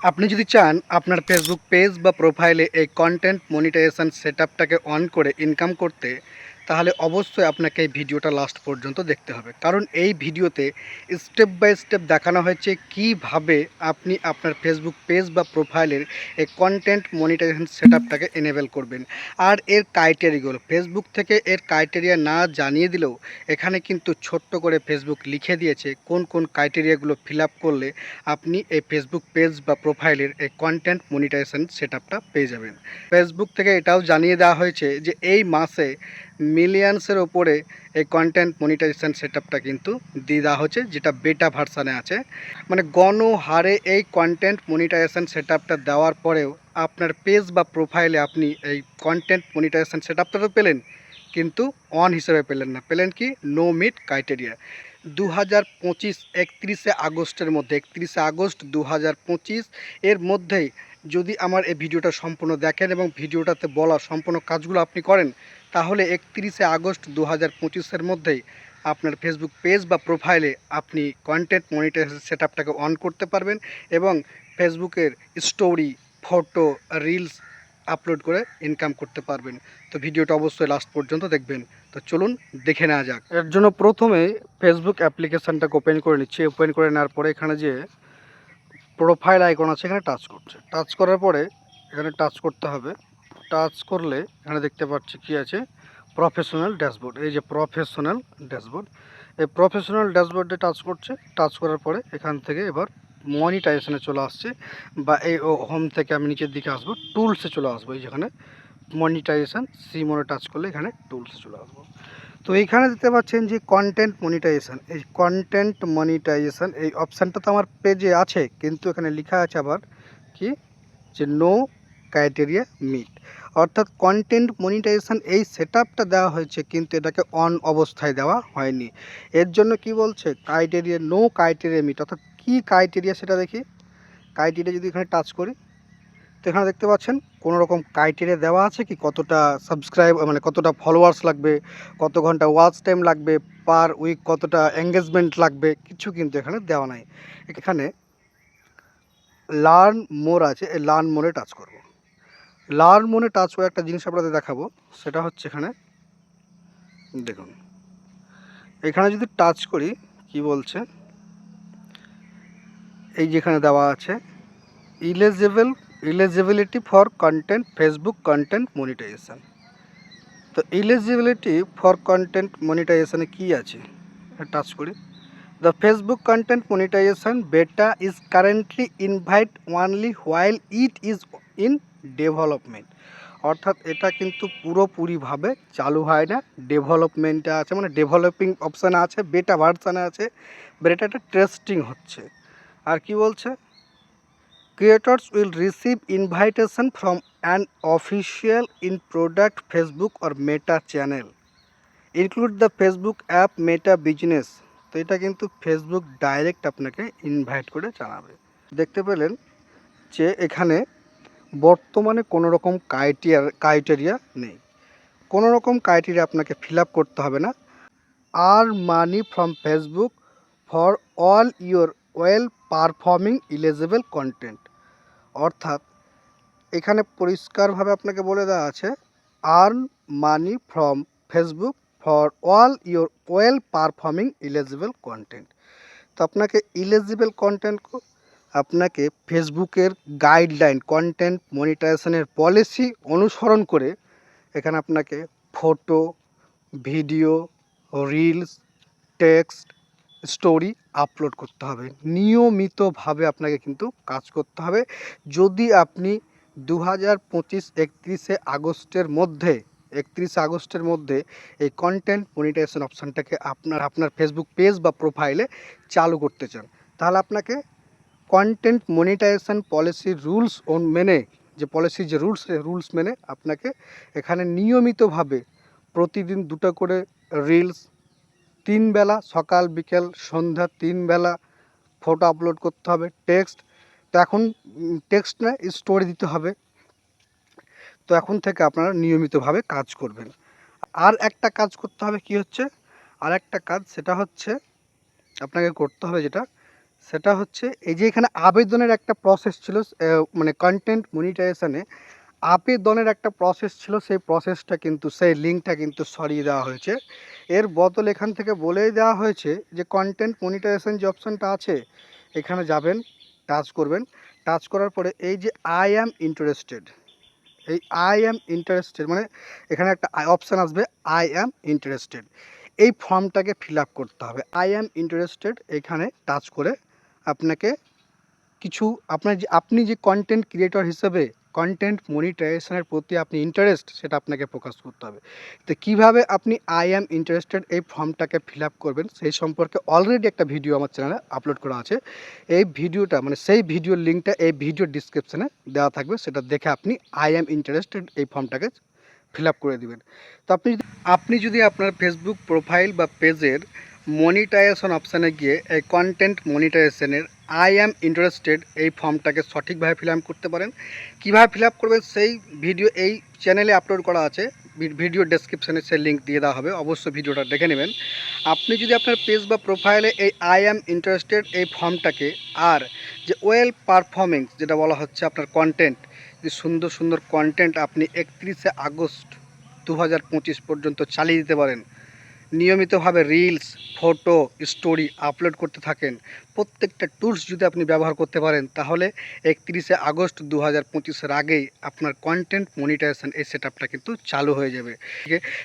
আপনি যদি চান আপনার ফেসবুক পেজ বা প্রোফাইলে এই কন্টেন্ট মনিটাইজেশন সেটআপটাকে অন করে ইনকাম করতে তাহলে অবশ্যই আপনাকে এই ভিডিওটা লাস্ট পর্যন্ত দেখতে হবে। কারণ এই ভিডিওতে স্টেপ বাই স্টেপ দেখানো হয়েছে কীভাবে আপনি আপনার ফেসবুক পেজ বা প্রোফাইলের এই কন্টেন্ট মনিটাইজেশন সেটআপটাকে এনেবেল করবেন। আর এর ক্রাইটেরিয়াগুলো ফেসবুক থেকে এর ক্রাইটেরিয়া না জানিয়ে দিলেও এখানে কিন্তু ছোট্ট করে ফেসবুক লিখে দিয়েছে কোন কোন ক্রাইটেরিয়াগুলো ফিল আপ করলে আপনি এই ফেসবুক পেজ বা প্রোফাইলের এই কন্টেন্ট মনিটাইজেশন সেটআপটা পেয়ে যাবেন। ফেসবুক থেকে এটাও জানিয়ে দেওয়া হয়েছে যে এই মাসে মিলিয়ন্সের ওপরে এই কন্টেন্ট মনিটাইজেশন সেটআপটা কিন্তু দেওয়া হচ্ছে, যেটা বেটা ভার্সানে আছে। মানে গণহারে এই কন্টেন্ট মনিটাইজেশন সেটআপটা দেওয়ার পরেও আপনার পেজ বা প্রোফাইলে আপনি এই কন্টেন্ট মনিটাইজেশন সেটআপটা তো পেলেন, কিন্তু অন হিসেবে পেলেন না। পেলেন কি? নো মিট ক্রাইটেরিয়া দু হাজার পঁচিশ একত্রিশে আগস্টের মধ্যে, একত্রিশে আগস্ট দু হাজার পঁচিশ, এর মধ্যেই যদি আমার এই ভিডিওটা সম্পূর্ণ দেখেন এবং ভিডিওটাতে বলা সম্পূর্ণ কাজগুলো আপনি করেন, তাহলে একত্রিশে আগস্ট দু হাজার পঁচিশের মধ্যেই আপনার ফেসবুক পেজ বা প্রোফাইলে আপনি কন্টেন্ট মনিটাইজেশন সেট আপটাকে অন করতে পারবেন এবং ফেসবুকের স্টোরি ফটো রিলস আপলোড করে ইনকাম করতে পারবেন। তো ভিডিওটা অবশ্যই লাস্ট পর্যন্ত দেখবেন। তো চলুন দেখে নেওয়া যাক। এর জন্য প্রথমে ফেসবুক অ্যাপ্লিকেশানটাকে ওপেন করে নিচ্ছি। ওপেন করে নেওয়ার পরে এখানে যে প্রোফাইল আইকন আছে, এখানে টাচ করছে। টাচ করার পরে এখানে টাচ করতে হবে। টাচ করলে এখানে দেখতে পাচ্ছি কি আছে? প্রফেশনাল ড্যাশবোর্ড এই যে প্রফেশনাল ড্যাশবোর্ড এই প্রফেশনাল ড্যাশবোর্ডে টাচ করছে। টাচ করার পরে এখান থেকে এবার মনিটাইজেশনে চলে আসছে বা এই হোম থেকে আমি নিচের দিকে আসব টুলসে চলে আসব। এই যেখানে মনিটাইজেশান সি মোড়ে টাচ করলে এখানে টুলসে চলে আসব। তো এইখানে দেখতে পাচ্ছেন যে কন্টেন্ট মনিটাইজেশান এই কন্টেন্ট মনিটাইজেশান এই অপশানটা তো আমার পেজে আছে, কিন্তু এখানে লেখা আছে আবার কি? যে নো ক্রাইটেরিয়া মিট অর্থাৎ কন্টেন্ট মনিটাইজেশান এই সেট দেওয়া হয়েছে, কিন্তু এটাকে অন অবস্থায় দেওয়া হয়নি। এর জন্য কি বলছে? ক্রাইটেরিয়া নো ক্রাইটেরিয়া মিট অর্থাৎ কী ক্রাইটেরিয়া সেটা দেখি? ক্রাইটেরিয়া যদি এখানে টাচ করি তো এখানে দেখতে পাচ্ছেন, কোনো রকম ক্রাইটেরিয়া দেওয়া আছে কি কতটা সাবস্ক্রাইব মানে কতটা ফলোয়ার্স লাগবে, কত ঘণ্টা ওয়াচ টাইম লাগবে পার উইক কতটা এঙ্গেজমেন্ট লাগবে, কিছু কিন্তু এখানে দেওয়া নাই। এখানে লার্ন মোর আছে, এই লার্ন মোরে টাচ করব। লার্ন মোরে টাচ করে একটা জিনিস আপনাদের দেখাবো, সেটা হচ্ছে এখানে, দেখুন। এখানে যদি টাচ করি, কি বলছে? এই যেখানে দেওয়া আছে eligible eligibility for content Facebook content monetization তো ইলিজিবিলিটি ফর কন্টেন্ট মনিটাইজেশানে কী আছে? টাচ করি। The Facebook content monetization beta is currently invite only while it is in development অর্থাৎ এটা কিন্তু পুরোপুরিভাবে চালু হয় না। ডেভেলপমেন্টে আছে মানে ডেভেলপিং অপশানে আছে বেটা ভার্সানে আছে। বেটা বেটাটা টেস্টিং হচ্ছে। আর কি বলছে? Creators will receive invitation from an official in product facebook or meta channel. Include the facebook app meta business. তো এটা কিন্তু ফেসবুক ডাইরেক্ট আপনাকে ইনভাইট করে জানাবে। দেখতে পেলেন যে এখানে বর্তমানে কোনো রকম ক্রাইটেরিয়া ক্রাইটেরিয়া নেই। কোনো রকম ক্রাইটেরিয়া আপনাকে ফিল করতে হবে না। আর money from Facebook for all your well performing eligible content অর্থাৎ এখানে পরিষ্কারভাবে আপনাকে বলে দেওয়া আছে earn money from Facebook for all your well performing eligible content তো আপনাকে ইলিজিবল কন্টেন্ট আপনাকে ফেসবুকের গাইডলাইন কন্টেন্ট মনিটাইজেশনের পলিসি অনুসরণ করে এখানে আপনাকে photo video reels text story upload করতে হবে। নিয়মিতভাবে আপনাকে কিন্তু কাজ করতে হবে। যদি আপনি দু হাজার পঁচিশ একত্রিশে আগস্টের মধ্যে, একত্রিশে আগস্টের মধ্যে এই কন্টেন্ট মনিটাইজেশন অপশানটাকে আপনার আপনার ফেসবুক পেজ বা প্রোফাইলে চালু করতে চান, তাহলে আপনাকে কন্টেন্ট মনিটাইজেশন পলিসির রুলস মেনে, যে পলিসির যে রুলস রুলস মেনে আপনাকে এখানে নিয়মিতভাবে প্রতিদিন দুটো করে রিলস তিন বেলা সকাল, বিকেল, সন্ধ্যা তিন বেলা ফটো আপলোড করতে হবে টেক্সট তো এখন টেক্সট না স্টোরি দিতে হবে। তো এখন থেকে আপনারা নিয়মিতভাবে কাজ করবেন। আর একটা কাজ করতে হবে কি হচ্ছে? আর একটা কাজ, সেটা হচ্ছে আপনাকে করতে হবে যেটা, সেটা হচ্ছে এই যে এখানে আবেদনের একটা প্রসেস ছিল মানে কন্টেন্ট মনিটাইজেশনে আবেদনের একটা প্রসেস ছিল, সেই প্রসেসটা কিন্তু, সেই লিঙ্কটা কিন্তু সরিয়ে দেওয়া হয়েছে। এর বদল এখান থেকে বলেই দেওয়া হয়েছে যে কন্টেন্ট মনিটাইজেশন যে অপশানটা আছে, এখানে যাবেন টাচ করবেন। টাচ করার পরে এই যে আই অ্যাম ইন্টারেস্টেড এই আই অ্যাম ইন্টারেস্টেড মানে এখানে একটা অপশান আসবে আই অ্যাম ইন্টারেস্টেড এই ফর্মটাকে ফিল করতে হবে। আই অ্যাম ইন্টারেস্টেড এখানে টাচ করে আপনাকে কিছু, আপনার যে, আপনি যে কন্টেন্ট ক্রিয়েটর হিসেবে কন্টেন্ট মনিটাইজেশনের প্রতি আপনি ইন্টারেস্ট সেটা আপনাকে প্রকাশ করতে হবে। তো কীভাবে আপনি আই অ্যাম ইন্টারেস্টেড এই ফর্মটাকে ফিল আপ করবেন, সেই সম্পর্কে অলরেডি একটা ভিডিও আমার চ্যানেলে আপলোড করা আছে। এই ভিডিওটা মানে সেই ভিডিওর লিঙ্কটা এই ভিডিও ডিসক্রিপশানে দেওয়া থাকবে, সেটা দেখে আপনি আই অ্যাম ইন্টারেস্টেড এই ফর্মটাকে ফিল আপ করে দিবেন। তো আপনি আপনি যদি আপনার ফেসবুক প্রোফাইল বা পেজের মনিটাইজেশন অপশানে গিয়ে এই কন্টেন্ট মনিটাইজেশনের আই অ্যাম ইন্টারেস্টেড এই ফর্মটাকে সঠিকভাবে ফিল করতে পারেন। কীভাবে ফিল করবেন সেই ভিডিও এই চ্যানেলে আপলোড করা আছে। ভিডিও ডেসক্রিপশানে সেই লিঙ্ক দিয়ে দেওয়া হবে। অবশ্যই ভিডিওটা দেখে নেবেন। আপনি যদি আপনার পেজ বা প্রোফাইলে এই আই অ্যাম ইন্টারেস্টেড এই ফর্মটাকে আর যে ওয়েল পারফর্মিংস যেটা বলা হচ্ছে আপনার কন্টেন্ট যে সুন্দর সুন্দর কন্টেন্ট আপনি একত্রিশে আগস্ট দু হাজার পঁচিশ পর্যন্ত চালিয়ে দিতে পারেন নিয়মিতভাবে রিলস ফটো স্টোরি আপলোড করতে থাকেন। প্রত্যেকটা টুলস যদি আপনি ব্যবহার করতে পারেন, তাহলে একত্রিশে আগস্ট দু হাজার পঁচিশের আগেই আপনার কন্টেন্ট মনিটাইজেশন এই সেট কিন্তু চালু হয়ে যাবে?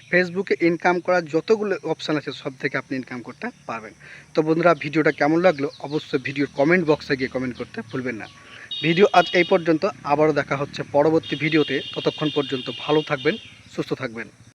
ফেসবুকে ইনকাম করার যতগুলো অপশান আছে, সব থেকে আপনি ইনকাম করতে পারবেন। তো বন্ধুরা, ভিডিওটা কেমন লাগল? অবশ্যই ভিডিওর কমেন্ট বক্সে গিয়ে কমেন্ট করতে ভুলবেন না। ভিডিও আজ এই পর্যন্ত। আবারও দেখা হচ্ছে পরবর্তী ভিডিওতে। ততক্ষণ পর্যন্ত ভালো থাকবেন, সুস্থ থাকবেন।